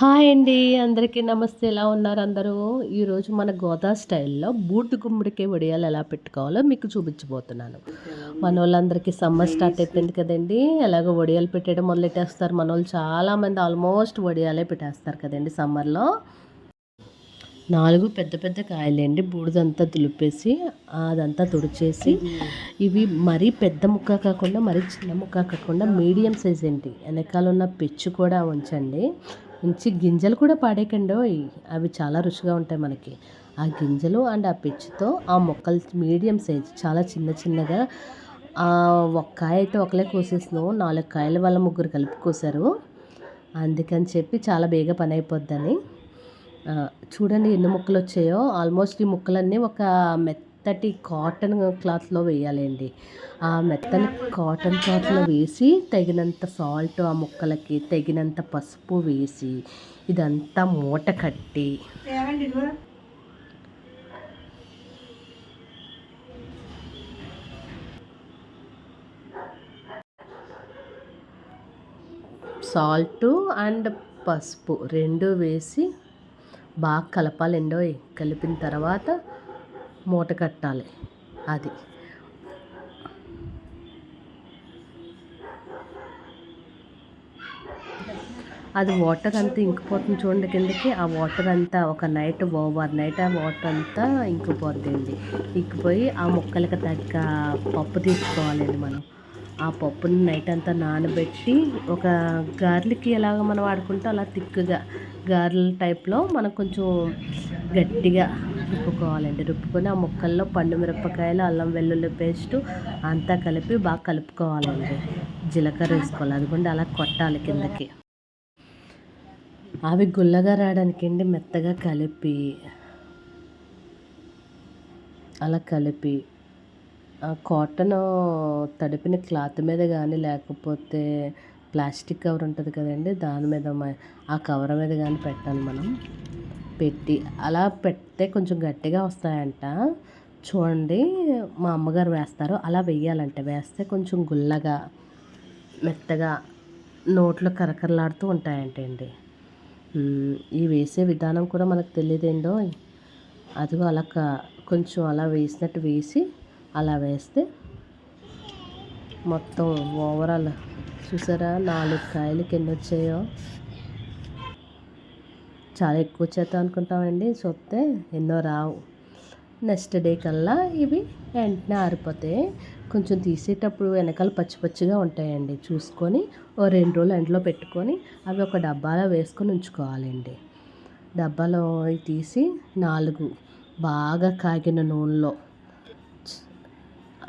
Hi అండి అందరికీ నమస్తే. ఎలా ఉన్నారు అందరూ? ఈరోజు మన గోదా స్టైల్లో బూట్ గుమ్మడికే వడియాలు ఎలా పెట్టుకోవాలో మీకు చూపించబోతున్నాను. మన వాళ్ళందరికీ సమ్మర్ స్టార్ట్ అయిపోయింది కదండి. ఎలాగో వడియాలు పెట్టడం మొదలెట్టేస్తారు. మన వాళ్ళు చాలామంది ఆల్మోస్ట్ వడియాలే పెట్టేస్తారు కదండి సమ్మర్లో. నాలుగు పెద్ద పెద్ద కాయలండి బూడిదంతా దులిపేసి అదంతా తుడిచేసి ఇవి మరీ పెద్ద ముక్క కాకుండా మరీ చిన్న ముక్క కాకుండా మీడియం సైజ్ ఏంటి? వెనకాల ఉన్న పెచ్చు కూడా ఉంచండి. ఉంచి గింజలు కూడా పాడేకండి అవి చాలా రుచిగా ఉంటాయి మనకి. ఆ గింజలు అండ్ ఆ పిచ్చితో ఆ మొక్కలు మీడియం సైజ్ చాలా చిన్న చిన్నగా ఒక కాయ అయితే ఒకలే కోసేసినావు నాలుగు కాయల వల్ల ముగ్గురు కలిపి కోసారు. అందుకని చెప్పి చాలా బేగా పని అయిపోద్దని. చూడండి ఎన్ని ముక్కలు వచ్చాయో. ఆల్మోస్ట్ ఈ ముక్కలన్నీ ఒక మెత్త మెత్తటి కాటన్ క్లాత్లో వేయాలండి. ఆ మెత్తని కాటన్ క్లాత్లో వేసి తగినంత సాల్ట్ ఆ ముక్కలకి తగినంత పసుపు వేసి ఇదంతా మూట కట్టి సాల్ట్ అండ్ పసుపు రెండు వేసి బాగా కలపాలండో కలిపిన తర్వాత మూట కట్టాలి. అది. అది వాటర్ అంతా ఇంకిపోతుంది చూడండి కిందకి. ఆ వాటర్ అంతా ఒక నైట్ ఓవర్ నైట్ ఆ వాటర్ అంతా ఇంకిపోతుంది ఇంకిపోయి ఆ ముక్కలకి తగ్గ పప్పు తీసుకోవాలండి మనం. ఆ పప్పుని నైట్ అంతా నానబెట్టి ఒక గార్లిక్ ఎలాగ మనం వాడుకుంటే అలా తిక్కుగా గారెల టైప్లో మనం కొంచెం గట్టిగా రుబ్బుకోవాలండి. రుబ్బుకొని ఆ ముక్కల్లో పండు మిరపకాయలు అల్లం వెల్లుల్లి పేస్ట్ అంతా కలిపి బాగా కలుపుకోవాలండి. జీలకర్ర వేసుకోవాలి. అదిగోండి అలా కొట్టాలి కిందకి. అవి గుల్లగా రావడానికి అండి మెత్తగా కలిపి అలా కలిపి కాటన్ తడిపిన క్లాత్ మీద కానీ లేకపోతే ప్లాస్టిక్ కవర్ ఉంటుంది కదండి దాని మీద ఆ కవర్ మీద కానీ పెట్టాలి మనం. పెట్టి అలా పెడితే కొంచెం గట్టిగా వస్తాయంట. చూడండి మా అమ్మగారు వేస్తారు. అలా వేయాలంటే వేస్తే కొంచెం గుల్లగా మెత్తగా నోట్లో కరకరలాడుతూ ఉంటాయంట అండి. ఈ వేసే విధానం కూడా మనకు తెలియదేండో? అదిగో అలా కొంచెం అలా వేసినట్టు వేసి అలా వేస్తే మొత్తం ఓవరాల్ చూసారా? నాలుగు కాయలు కింద వచ్చాయో. చాలా ఎక్కువ చేద్దాం అనుకుంటామండి. చూస్తే ఎన్నో రావు. నెక్స్ట్ డే కల్లా ఇవి వెంటనే ఆరిపోతాయి కొంచెం తీసేటప్పుడు వెనకాల పచ్చి పచ్చిగా ఉంటాయండి. చూసుకొని ఓ రెండు రోజులు ఎండలో పెట్టుకొని అవి ఒక డబ్బాలో వేసుకొని ఉంచుకోవాలండి. డబ్బాలో తీసి నాలుగు బాగా కాగిన నూనెలో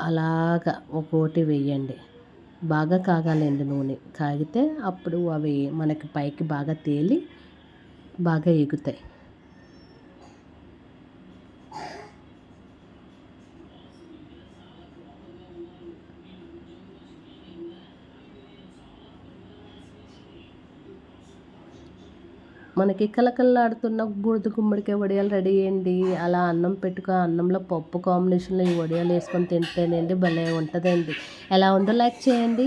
అలాగా ఒక్కోటి వేయండి. బాగా కాగాలండి నూనె. కాగితే అప్పుడు అవి మనకి పైకి బాగా తేలి బాగా ఎగుతాయి. మనకి కలకల్లాడుతున్న బూడిద గుమ్మడికాయ వడియాలు రెడీ అయ్యండి. అలా అన్నం పెట్టుకో అన్నంలో పప్పు కాంబినేషన్లో ఈ వడియాలు వేసుకొని తింటేనండి భలే ఉంటుందండి. ఎలా ఉందో లైక్ చేయండి.